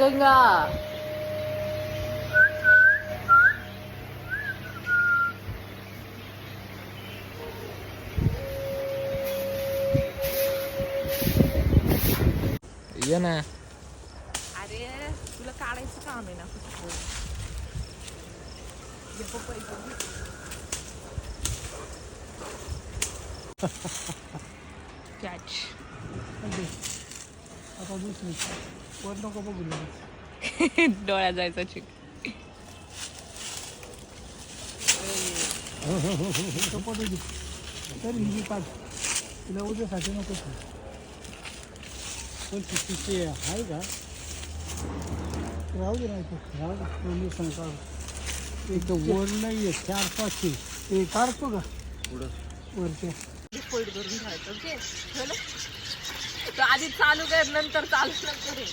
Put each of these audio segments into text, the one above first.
कुठे गेला गंगा ये ना अरे तुला काढायचं काम आहे ना कुठं हे पपई बघ. Catch. आता दुसरी वर नको बघू डोळ्यात जायचं चिक कपडे घे तर हिंदी काढ तिला उद्यासाठी नको पण तिथे आहे का? राहू दे नाही तर राहू दे. दोन दिवसांनी काढ. एक तर वर नाही आहे. चार पाचशे ते काढतो का? वरच्या फोल्ड करून ठेवलं? तो आधी चालू कर नंतर चालू नंतर हे.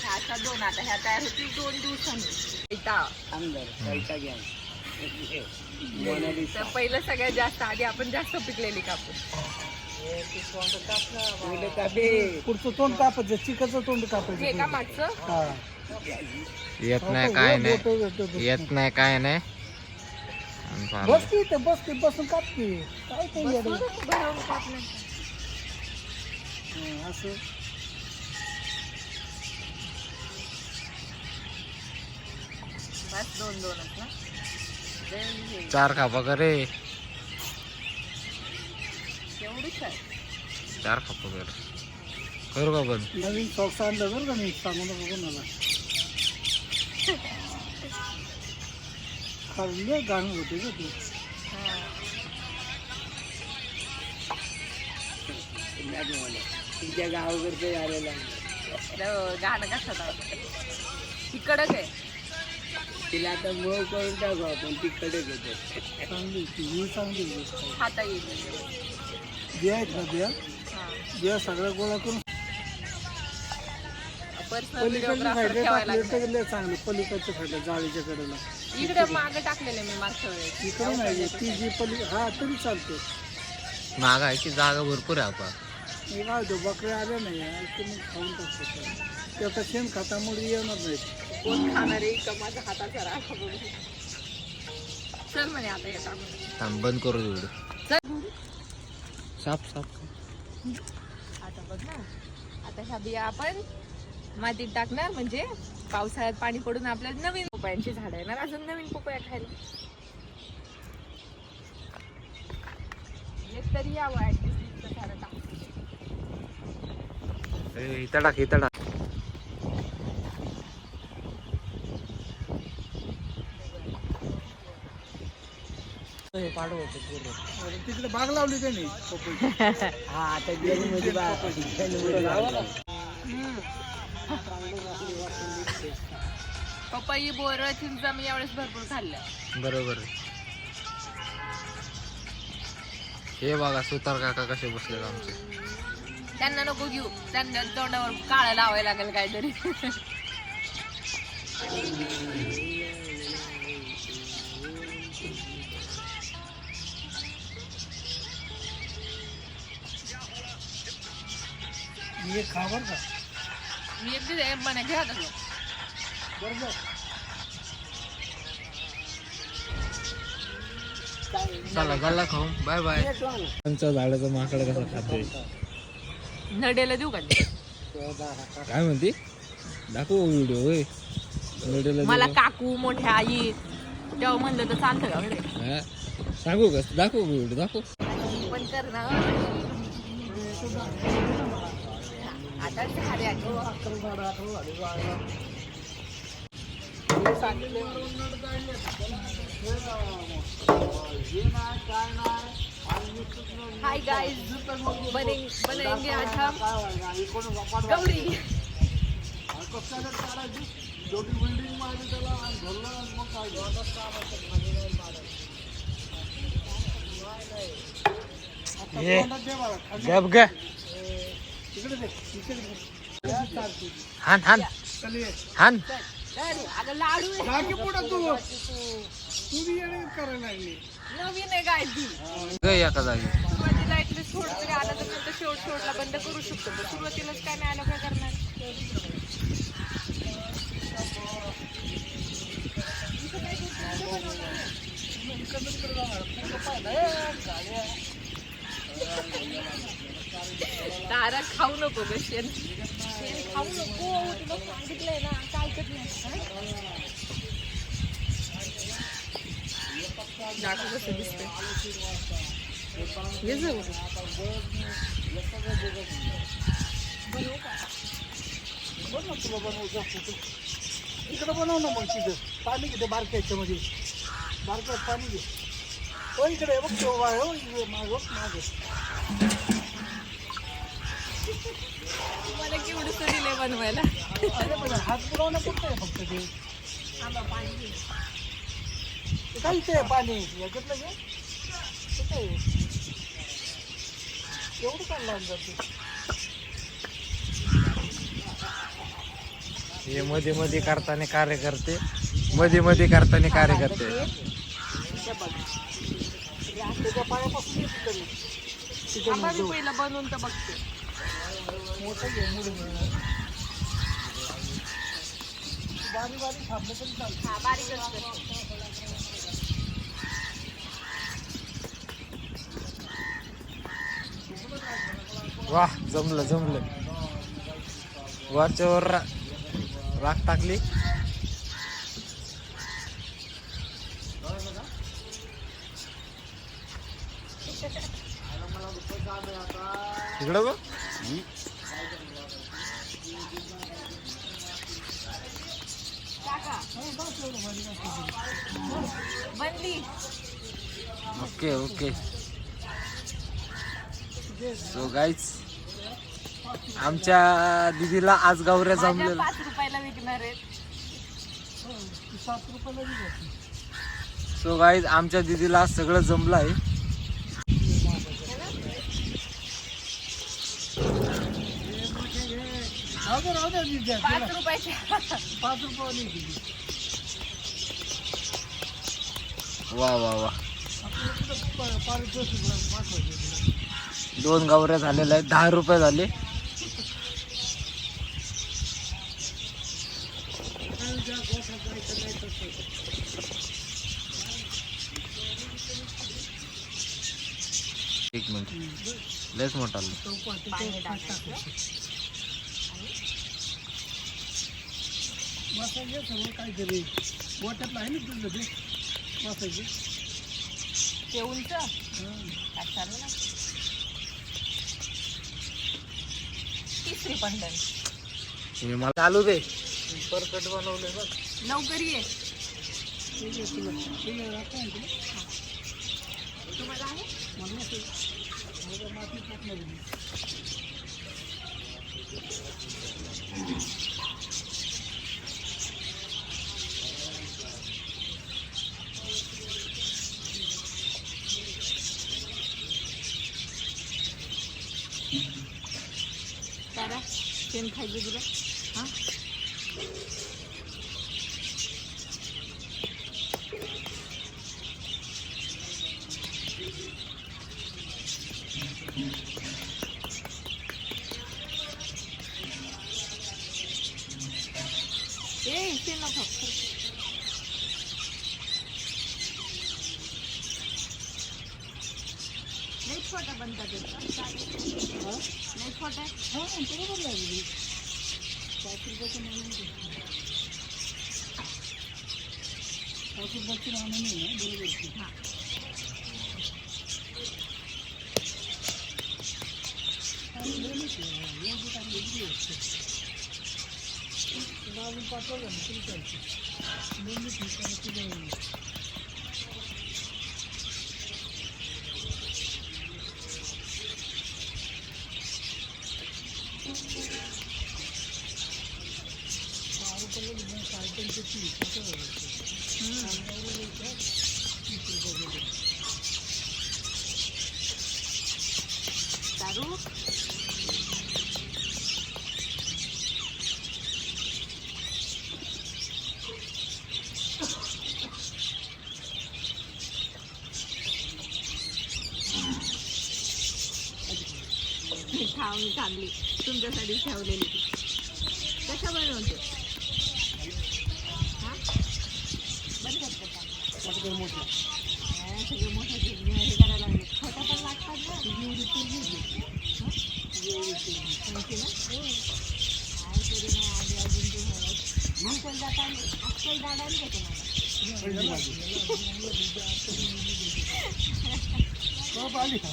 ह्या अशा दोन आता ह्या तयार होतील दोन दिवसांनी. इटा. तर पहिलं सगळ्यात जास्त आधी आपण जास्त पिकलेली कापूस. पुढचं तोंड कापायचं चिकाचं तोंड हे का कापायचं मागचं? हा. येत नाही काय नाही. येत नाही काय नाही. आणि चाललंय. बस की इथं बस की बसून कापते. काय ते येडं? भरवून कापलं. हं, असं. बस दोन दोनच ना. Then हे. चार खापा करे एवढीच आहे चार खापा कर करू का बंद? नवीन सॉक्स आणलं बरं का मी? सांगू नका कोणाला. खाल्ले गाणं होते का ते. तुमच्या गावाकडचं झालेलं गाणं कसं लावतं? ही कडक आहे तिला आता मऊ करून टाकू आपण ती कडक येते चांगली ती ही चांगली गोष्ट आहे. खाता येईल. बिया आहेत ना बिया हा. बिया सगळ्या गोळा करून पर्सनल पलीकडच्या व्हिडिओग्राफर साईडला ठेवायला टाकले लागले. तर लय चांगले पलीकडच्या साईडला जाळीच्या कडेला. इकडे मागे टाकलेले मी मागच्या वेळेस. इकडे नाही ती जी पली हा तरी चालते मागायची जागा भरपूर आहे आपण मी काय होतो बकऱ्या आल्या नाही यार, ते मग खाऊन टाकतो. ते आता शेण खातामुळे येणार नाहीत. कोण खाणार आहे? का माझ्या हाताचा राखा बघू चल म्हणे आता हे. थांब, बंद करू व्हिडिओ चल. साप साप आता बघ ना. आता ह्या बिया आपण मातीत टाकणार म्हणजे पावसाळ्यात पाणी पडून आपल्याला नवीन पपयांची झाडं येणार अजून नवीन पपया खायला. तरी यावं इथं टाक इथं टाक अरे तिकडे बाग लावली त्यांनी. हा. पपई बोर चिंच मी यावेळेस भरपूर खाल्लं बरोबर हे बघा सुतार काका कसे बसले आमचे. त्यांना नको घेऊ. त्यांना तोंडावर काळं लावायला लागेल काहीतरी. हे खा बरं का? मी एक दिले म्हणे घ्या तसं बरोबर चला गल्ला खाऊ. बाय बाय आमच्या झाडाचं माकड कसं खाते? नडेला देऊ का ते? काय म्हणते दाखव व्हिडिओ होय नडीला मला. काकू मोठ्या आई तेव्हा म्हणलं तर चालतं का बरे हा? सांगू का दाखव व्हिडिओ दाखव पण कर ना आता झाले आधी. हाय गाइस बनेंगे बनेंगे आज हम गौरी। गप ग हान हान. हान। अगं लाडू तू. येणे करायला लागली. नवीन आहे गाय ती. गय एका जागी. सुरुवातीला ऍटलीस्ट थोडं तरी आलं तर नंतर शेवट शेवटला बंद करू शकतो पण सुरुवातीलाच काय नाही आलं काय करणार? तारा खाऊ नको ग शेण. शेण खाऊ नको तुला सांगितलंय ना काय ऐकत नाही. दाखव कसं दिसतंय ये जाऊ बघ ना तुला. इकडं बनव ना मग तिथं पाणी घेते बारक्या ह्याच्यामध्ये बारक्यात पाणी घे हो इकडे हे बघ तो हो इकडे माग मागे मला केवढं दिलंय बनवायला अरे पण हात बुडवणं कुठं आहे फक्त ते ते काय इथे आहे पाणी. ते काय आहे? एवढं काय लावून जाते? हे मध्ये मध्ये करताना कार्य करते. मध्ये मध्ये करताना कार्य करते. पहिलं बनवून तर बघते. मोठं बारी बारी थांबलं तरी चालतं. हा बारीक असते वाह जमलं जमलं. वरच्या वर रा- राख टाकली. इकडं बघ. बनली ओके ओके. सो गाईच आमच्या दिदीला आज गावऱ्या माझ्या जमलेल्या. पाच रुपयाला विकणार आहेत. सात रुपयाला बी जाते सो गाईज आमच्या दिदीला आज सगळं जमलं आहे पाच. रुपयाच्या. वा वा वा. दोन गावऱ्या झालेल्या आहेत. दहा रुपये झाले. एक मिनिट. लयच मोठा काहीतरी वाट्यातलं आहे ना तुझं ते उंच काय चालू ना. पंधन हे मला चालू दे. परकट बनवले बघ. लवकर ये. तुम्हाला आहे? मला नसेल. मला माती टाकणार आहे मी. तारा शेण खायचं तुला हा ए शेण नको नाही छोटा बनता त्याचा नाही छोटा हा बरोबर लागली पाच रुपयाचं म्हणून ते. पाच रुपयाची 따로 थांबली तुमच्यासाठी ठेवलेली कशा बनवते काम? पटकन मोठं हा, सगळे मोठे गिरणी हे करायला लागले छोट्या पण लागतात ना एवढी तुरली ती. हं? माहिती ना? काय तरी नाही आधी अजून ते व्हायला. मग पण जाता आजकाल दादा आली का तुम्हाला पहिली माझी बाप आली का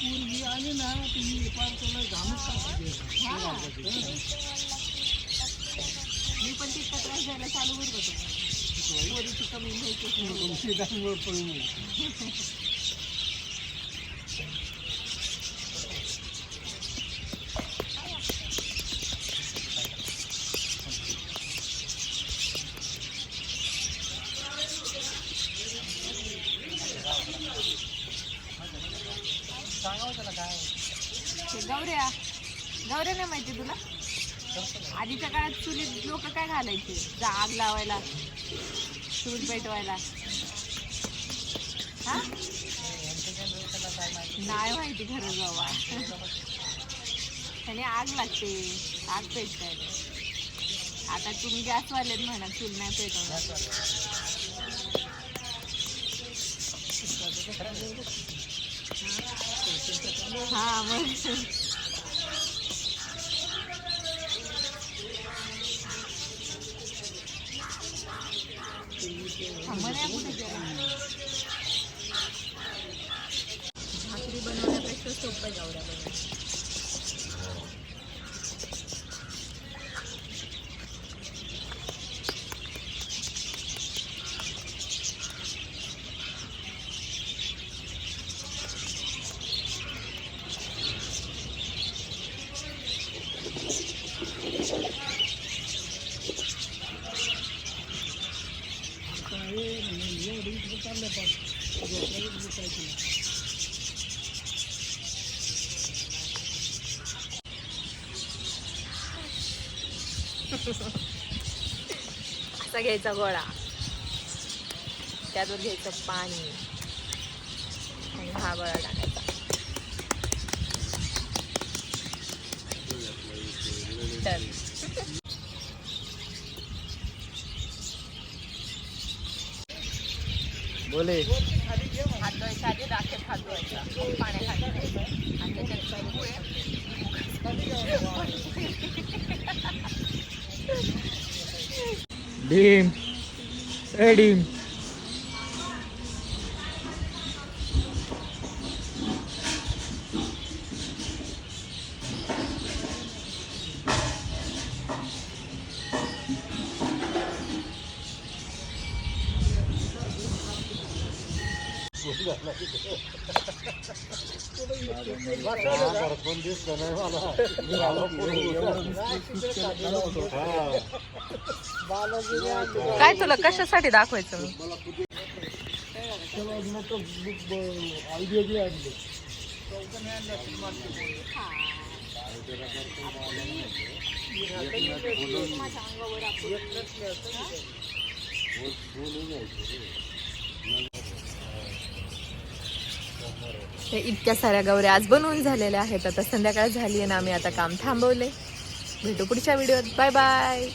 पूर्वी आली ना तुम्ही पार तुला घामच टाकायचे. हा. मी पण तितका त्रास द्यायला चालू करत होते पोरीची कमी घ्यायची नाही. तुमची डांगर ते गौऱ्या गौऱ्या नाही माहिती तुला आधीच्या काळात चुलीत लोक काय घालायचे जा आग लावायला चूल पेटवायला हा? नाही माहिती खरं बाबा त्याने आग लागते. आग पेटवायला आता तुम्ही गॅसवालेत म्हणा चूल नाही पेटवणार. हा मग. भाकरी बनवण्यापेक्षा सोपं गावड्या बनवणं असा घ्यायचा गोळा. त्यातून घ्यायचं पाणी. आणि हा गोळा टाकायचा. तर बोले. घ्यायचं आणि त्याच्यात काय तुला कशासाठी दाखवायचं मी? आयडिया बी आणली हे इतक्या साऱ्या गौऱ्या आज बनवून झालेल्या आहेत. आता संध्याकाळ झाली आहे ना आम्ही आता काम थांबवले भेटू पुढच्या व्हिडिओत. Bye bye.